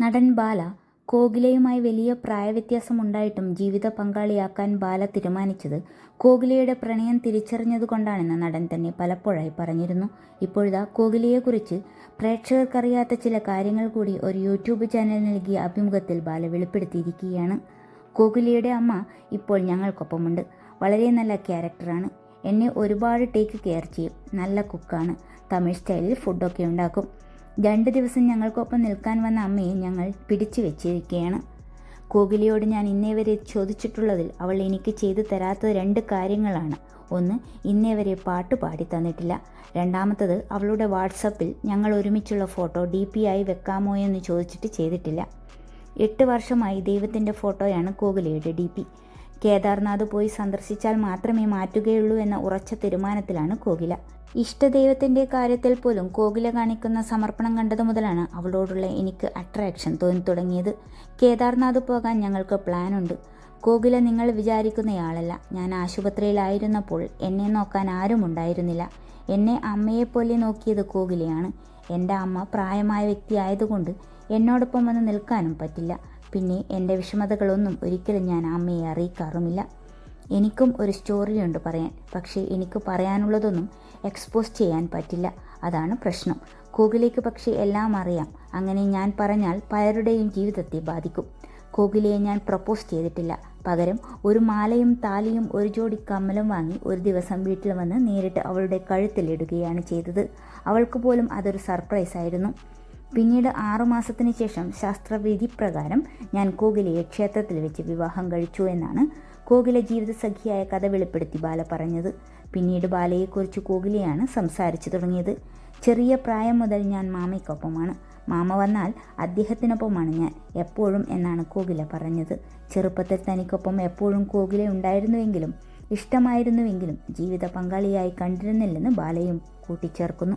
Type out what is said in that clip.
നടൻ ബാല കോകിലയുമായി വലിയ പ്രായവ്യത്യാസമുണ്ടായിട്ടും ജീവിത പങ്കാളിയാക്കാൻ ബാല തീരുമാനിച്ചത് കോകിലയുടെ പ്രണയം തിരിച്ചറിഞ്ഞതുകൊണ്ടാണെന്ന് നടൻ തന്നെ പലപ്പോഴായി പറഞ്ഞിരുന്നു. ഇപ്പോഴിതാ കോകിലയെക്കുറിച്ച് പ്രേക്ഷകർക്കറിയാത്ത ചില കാര്യങ്ങൾ കൂടി ഒരു യൂട്യൂബ് ചാനൽ നൽകിയ അഭിമുഖത്തിൽ ബാല വെളിപ്പെടുത്തിയിരിക്കുകയാണ്. കോകിലയുടെ അമ്മ ഇപ്പോൾ ഞങ്ങൾക്കൊപ്പമുണ്ട്. വളരെ നല്ല ക്യാരക്ടറാണ്. എന്നെ ഒരുപാട് ടേക്ക് കെയർ ചെയ്യും. നല്ല കുക്കാണ്. തമിഴ് സ്റ്റൈലിൽ ഫുഡൊക്കെ ഉണ്ടാക്കും. രണ്ട് ദിവസം ഞങ്ങൾക്കൊപ്പം നിൽക്കാൻ വന്ന അമ്മയെ ഞങ്ങൾ പിടിച്ചു വെച്ചിരിക്കുകയാണ്. കോകിലിയോട് ഞാൻ ഇന്നേ വരെ ചോദിച്ചിട്ടുള്ളതിൽ അവൾ എനിക്ക് ചെയ്തു തരാത്തത് രണ്ട് കാര്യങ്ങളാണ്. ഒന്ന് ഇന്നേ വരെ പാട്ട് പാടി തന്നിട്ടില്ല. രണ്ടാമത്തത് അവളുടെ വാട്സപ്പിൽ ഞങ്ങൾ ഒരുമിച്ചുള്ള ഫോട്ടോ ഡി പി ആയി വെക്കാമോ എന്ന് ചോദിച്ചിട്ട് ചെയ്തിട്ടില്ല. എട്ട് വർഷമായി ദൈവത്തിന്റെ ഫോട്ടോയാണ് കോകിലയുടെ ഡി പി കേദാർനാഥ് പോയി സന്ദർശിച്ചാൽ മാത്രമേ മാറ്റുകയുള്ളൂ എന്ന ഉറച്ച തീരുമാനത്തിലാണ് കോകില. ഇഷ്ടദൈവത്തിന്റെ കാര്യത്തിൽ പോലും കോകില കാണിക്കുന്ന സമർപ്പണം കണ്ടതു മുതലാണ് അവളോടുള്ള എനിക്ക് അട്രാക്ഷൻ തോന്നി തുടങ്ങിയത്. കേദാർനാഥ് പോകാൻ ഞങ്ങൾക്ക് പ്ലാൻ ഉണ്ട്. കോകില നിങ്ങൾ വിചാരിക്കുന്നയാളല്ല. ഞാൻ ആശുപത്രിയിലായിരുന്നപ്പോൾ എന്നെ നോക്കാൻ ആരും ഉണ്ടായിരുന്നില്ല. എന്നെ അമ്മയെപ്പോലെ നോക്കിയത് കോകിലയാണ്. എന്റെ അമ്മ പ്രായമായ വ്യക്തി ആയതുകൊണ്ട് എന്നോടൊപ്പം വന്ന് നിൽക്കാനും പറ്റില്ല. പിന്നെ എന്റെ വിഷമതകളൊന്നും ഒരിക്കലും ഞാൻ അമ്മയെ അറിയിക്കാറുമില്ല. എനിക്കും ഒരു സ്റ്റോറിയുണ്ട് പറയാൻ. പക്ഷേ എനിക്ക് പറയാനുള്ളതൊന്നും എക്സ്പോസ് ചെയ്യാൻ പറ്റില്ല. അതാണ് പ്രശ്നം. കോകിലേക്ക് പക്ഷേ എല്ലാം അറിയാം. അങ്ങനെ ഞാൻ പറഞ്ഞാൽ പലരുടെയും ജീവിതത്തെ ബാധിക്കും. കോകിലയെ ഞാൻ പ്രപ്പോസ് ചെയ്തിട്ടില്ല. പകരം ഒരു മാലയും താലിയും ഒരു ജോഡി കമ്മലും വാങ്ങി ഒരു ദിവസം വീട്ടിൽ വന്ന് നേരിട്ട് അവളുടെ കഴുത്തിലിടുകയാണ് ചെയ്തത്. അവൾക്ക് പോലും അതൊരു സർപ്രൈസ് ആയിരുന്നു പിന്നീട് ആറുമാസത്തിന് ശേഷം ശാസ്ത്രവിധി പ്രകാരം ഞാൻ കോകിലയെ ക്ഷേത്രത്തിൽ വെച്ച് വിവാഹം കഴിച്ചു എന്നാണ് കോകില ജീവിതസഖിയായ കഥ വെളിപ്പെടുത്തി ബാല പറഞ്ഞത്. പിന്നീട് ബാലയെക്കുറിച്ച് കോകിലയാണ് സംസാരിച്ചു തുടങ്ങിയത്. ചെറിയ പ്രായം മുതൽ ഞാൻ മാമയ്ക്കൊപ്പമാണ്. മാമ വന്നാൽ അദ്ദേഹത്തിനൊപ്പമാണ് ഞാൻ എപ്പോഴും എന്നാണ് കോകില പറഞ്ഞത്. ചെറുപ്പത്തിൽ തനിക്കൊപ്പം എപ്പോഴും കോകില ഉണ്ടായിരുന്നുവെങ്കിലും ഇഷ്ടമായിരുന്നുവെങ്കിലും ജീവിത പങ്കാളിയായി കണ്ടിരുന്നില്ലെന്ന് ബാലയും കൂട്ടിച്ചേർക്കുന്നു.